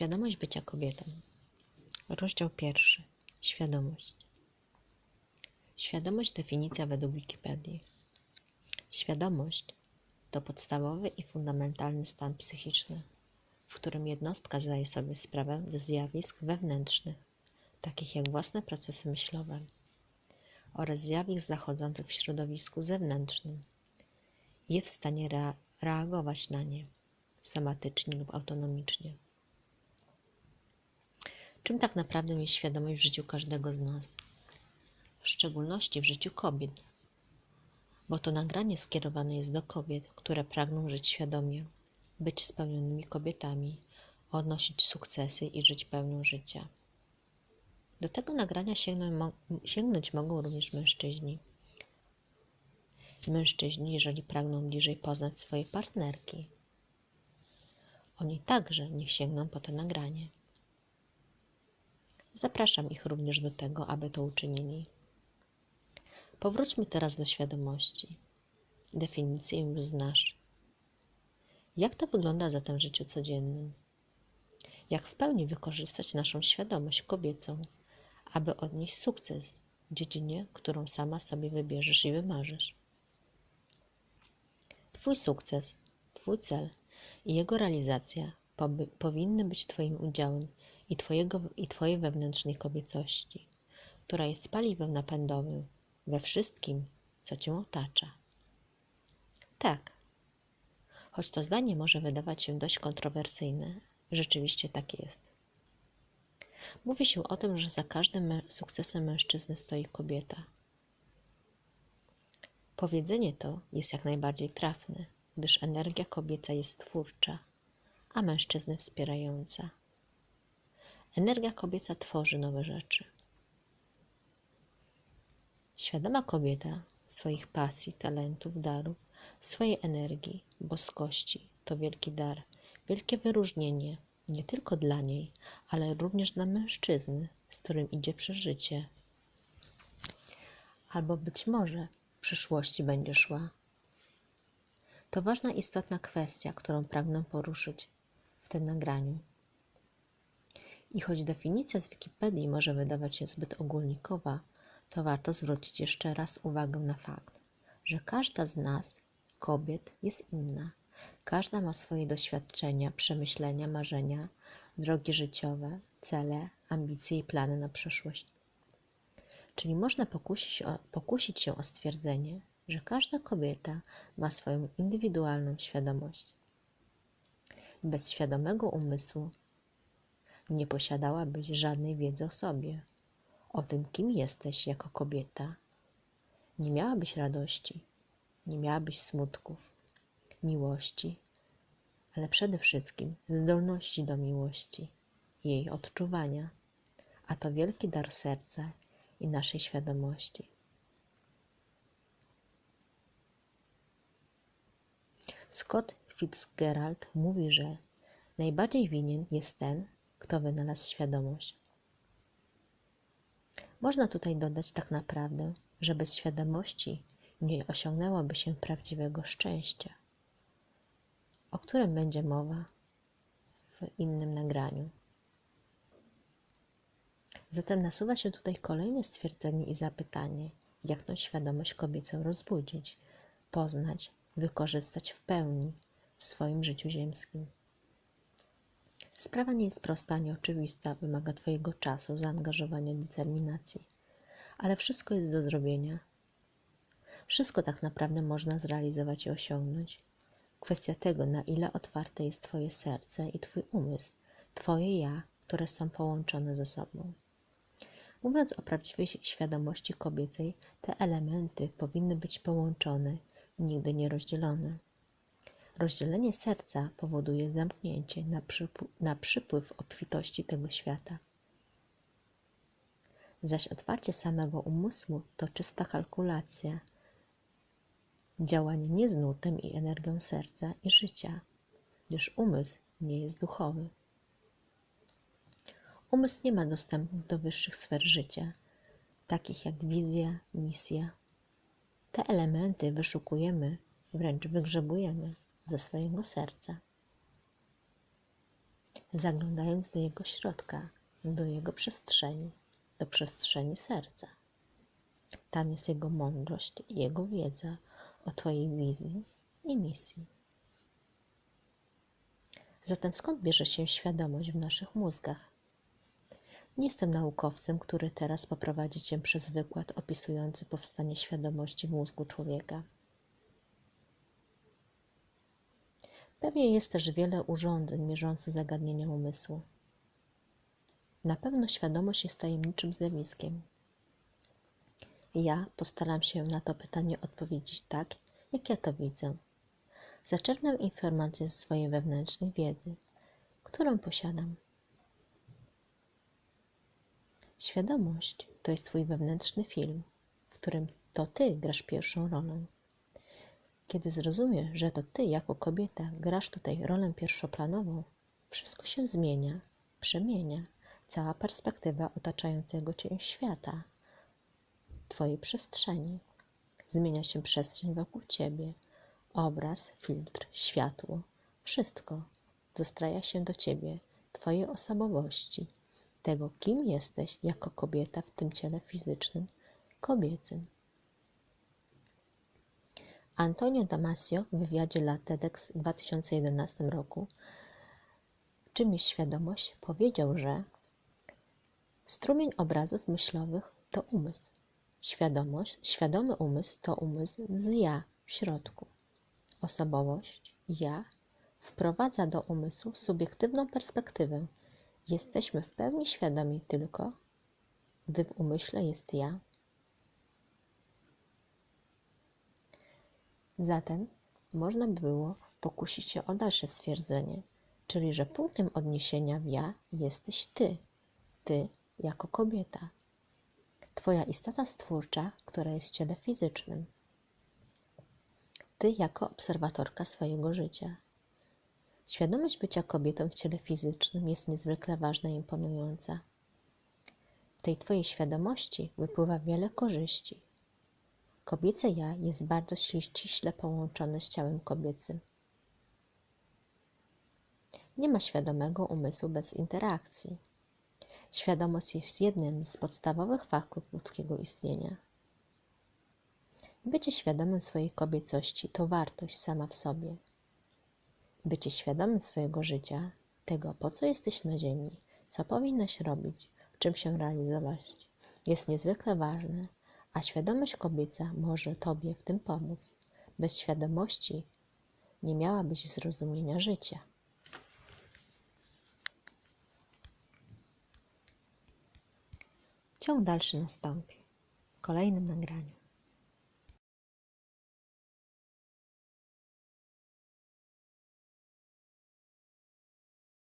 Świadomość bycia kobietą. Rozdział pierwszy. Świadomość. Świadomość definicja według Wikipedii. Świadomość to podstawowy i fundamentalny stan psychiczny, w którym jednostka zdaje sobie sprawę ze zjawisk wewnętrznych, takich jak własne procesy myślowe, oraz zjawisk zachodzących w środowisku zewnętrznym. Jest w stanie rea- reagować na nie somatycznie lub autonomicznie. Czym tak naprawdę jest świadomość w życiu każdego z nas? W szczególności w życiu kobiet, bo to nagranie skierowane jest do kobiet, które pragną żyć świadomie, być spełnionymi kobietami, odnosić sukcesy i żyć pełnią życia. Do tego nagrania sięgnąć, mo- sięgnąć mogą również mężczyźni. Mężczyźni, jeżeli pragną bliżej poznać swoje partnerki. Oni także niech sięgną po to nagranie. Zapraszam ich również do tego, aby to uczynili. Powróćmy teraz do świadomości. Definicję już znasz. Jak to wygląda zatem w życiu codziennym? Jak w pełni wykorzystać naszą świadomość kobiecą, aby odnieść sukces w dziedzinie, którą sama sobie wybierzesz i wymarzysz? Twój sukces, Twój cel i jego realizacja powinny być Twoim udziałem i, twojego, i Twojej wewnętrznej kobiecości, która jest paliwem napędowym we wszystkim, co Cię otacza. Tak, choć to zdanie może wydawać się dość kontrowersyjne, rzeczywiście tak jest. Mówi się o tym, że za każdym sukcesem mężczyzny stoi kobieta. Powiedzenie to jest jak najbardziej trafne, gdyż energia kobieca jest twórcza, a mężczyzny wspierająca. Energia kobieca tworzy nowe rzeczy. Świadoma kobieta swoich pasji, talentów, darów, swojej energii, boskości to wielki dar, wielkie wyróżnienie nie tylko dla niej, ale również dla mężczyzny, z którym idzie przez życie. Albo być może w przyszłości będzie szła. To ważna, istotna kwestia, którą pragnę poruszyć tym nagraniu. I choć definicja z Wikipedii może wydawać się zbyt ogólnikowa, to warto zwrócić jeszcze raz uwagę na fakt, że każda z nas, kobiet, jest inna. Każda ma swoje doświadczenia, przemyślenia, marzenia, drogi życiowe, cele, ambicje i plany na przyszłość. Czyli można pokusić, o, pokusić się o stwierdzenie, że każda kobieta ma swoją indywidualną świadomość. Bez świadomego umysłu nie posiadałabyś żadnej wiedzy o sobie, o tym, kim jesteś jako kobieta. Nie miałabyś radości, nie miałabyś smutków, miłości, ale przede wszystkim zdolności do miłości jej odczuwania, a to wielki dar serca i naszej świadomości. Scott Fitzgerald mówi, że najbardziej winien jest ten, kto wynalazł świadomość. Można tutaj dodać tak naprawdę, że bez świadomości nie osiągnęłoby się prawdziwego szczęścia, o którym będzie mowa w innym nagraniu. Zatem nasuwa się tutaj kolejne stwierdzenie i zapytanie, jak tą świadomość kobiecą rozbudzić, poznać, wykorzystać w pełni w swoim życiu ziemskim. Sprawa nie jest prosta ani oczywista, wymaga Twojego czasu, zaangażowania, determinacji, ale wszystko jest do zrobienia. Wszystko tak naprawdę można zrealizować i osiągnąć. Kwestia tego, na ile otwarte jest Twoje serce i Twój umysł, Twoje ja, które są połączone ze sobą. Mówiąc o prawdziwej świadomości kobiecej, te elementy powinny być połączone, nigdy nie rozdzielone. Rozdzielenie serca powoduje zamknięcie na, na przypływ obfitości tego świata. Zaś otwarcie samego umysłu to czysta kalkulacja, działanie nie z nutem i energią serca i życia, gdyż umysł nie jest duchowy. Umysł nie ma dostępów do wyższych sfer życia, takich jak wizja, misja. Te elementy wyszukujemy, wręcz wygrzebujemy ze swojego serca. zaglądając do jego środka, do jego przestrzeni, do przestrzeni serca. Tam jest jego mądrość i jego wiedza o Twojej wizji i misji. Zatem skąd bierze się świadomość w naszych mózgach? Nie jestem naukowcem, który teraz poprowadzi Cię przez wykład opisujący powstanie świadomości w mózgu człowieka. Pewnie jest też wiele urządzeń mierzących zagadnienia umysłu. Na pewno świadomość jest tajemniczym zjawiskiem. Ja postaram się na to pytanie odpowiedzieć tak, jak ja to widzę. Zaczerpnę informacje ze swojej wewnętrznej wiedzy, którą posiadam. Świadomość to jest Twój wewnętrzny film, w którym to Ty grasz pierwszą rolę. Kiedy zrozumiesz, że to Ty jako kobieta grasz tutaj rolę pierwszoplanową, wszystko się zmienia, przemienia, cała perspektywa otaczającego Cię świata, Twojej przestrzeni. Zmienia się przestrzeń wokół Ciebie, obraz, filtr, światło, wszystko dostraja się do Ciebie, Twojej osobowości, tego, kim jesteś jako kobieta w tym ciele fizycznym, kobiecym. Antonio Damasio w wywiadzie dla TEDx w 2011 roku Czym jest świadomość? Powiedział, że strumień obrazów myślowych to umysł. Świadomość, świadomy umysł to umysł z ja w środku. Osobowość, ja, wprowadza do umysłu subiektywną perspektywę. Jesteśmy w pełni świadomi tylko, gdy w umyśle jest ja. Zatem można by było pokusić się o dalsze stwierdzenie, czyli że punktem odniesienia w ja jesteś ty, ty jako kobieta, Twoja istota stwórcza, która jest w ciele fizycznym, ty jako obserwatorka swojego życia. Świadomość bycia kobietą w ciele fizycznym jest niezwykle ważna i imponująca. W tej Twojej świadomości wypływa wiele korzyści. Kobiece ja jest bardzo ściśle połączone z ciałem kobiecym. Nie ma świadomego umysłu bez interakcji. Świadomość jest jednym z podstawowych faktów ludzkiego istnienia. Bycie świadomym swojej kobiecości to wartość sama w sobie. Bycie świadomym swojego życia, tego po co jesteś na Ziemi, co powinnaś robić, czym się realizować, jest niezwykle ważne, a świadomość kobieca może Tobie w tym pomóc. Bez świadomości nie miałabyś zrozumienia życia. Ciąg dalszy nastąpi w kolejnym nagraniu.